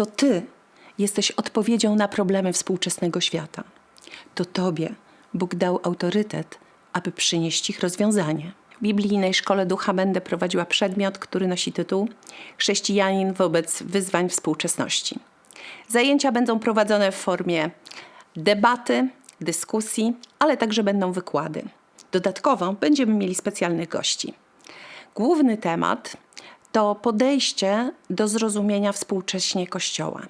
To ty jesteś odpowiedzią na problemy współczesnego świata. To tobie Bóg dał autorytet, aby przynieść ich rozwiązanie. W biblijnej szkole ducha będę prowadziła przedmiot, który nosi tytuł Chrześcijanin wobec wyzwań współczesności. Zajęcia będą prowadzone w formie debaty, dyskusji, ale także będą wykłady. Dodatkowo będziemy mieli specjalnych gości. Główny temat to podejście do zrozumienia współcześnie Kościoła.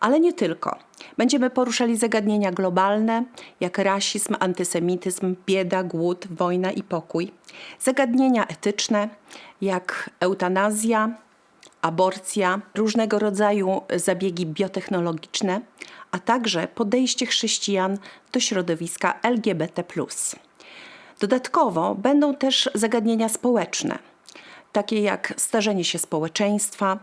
Ale nie tylko. Będziemy poruszali zagadnienia globalne, jak rasizm, antysemityzm, bieda, głód, wojna i pokój. Zagadnienia etyczne, jak eutanazja, aborcja, różnego rodzaju zabiegi biotechnologiczne, a także podejście chrześcijan do środowiska LGBT. Dodatkowo będą też zagadnienia społeczne, takie jak starzenie się społeczeństwa,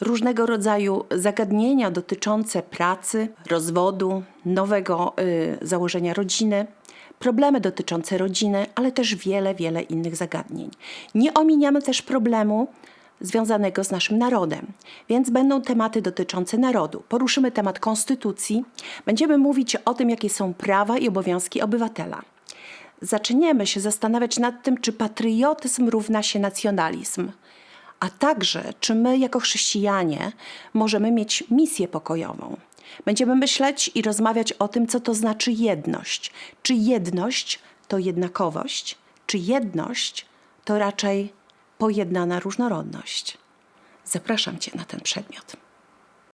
różnego rodzaju zagadnienia dotyczące pracy, rozwodu, nowego y, założenia rodziny, problemy dotyczące rodziny, ale też wiele, wiele innych zagadnień. Nie ominiamy też problemu związanego z naszym narodem, więc będą tematy dotyczące narodu. Poruszymy temat konstytucji, będziemy mówić o tym, jakie są prawa i obowiązki obywatela. Zaczniemy się zastanawiać nad tym, czy patriotyzm równa się nacjonalizm a także czy my jako chrześcijanie możemy mieć misję pokojową. Będziemy myśleć i rozmawiać o tym, co to znaczy jedność. Czy jedność to jednakowość, czy jedność to raczej pojednana różnorodność. Zapraszam Cię na ten przedmiot.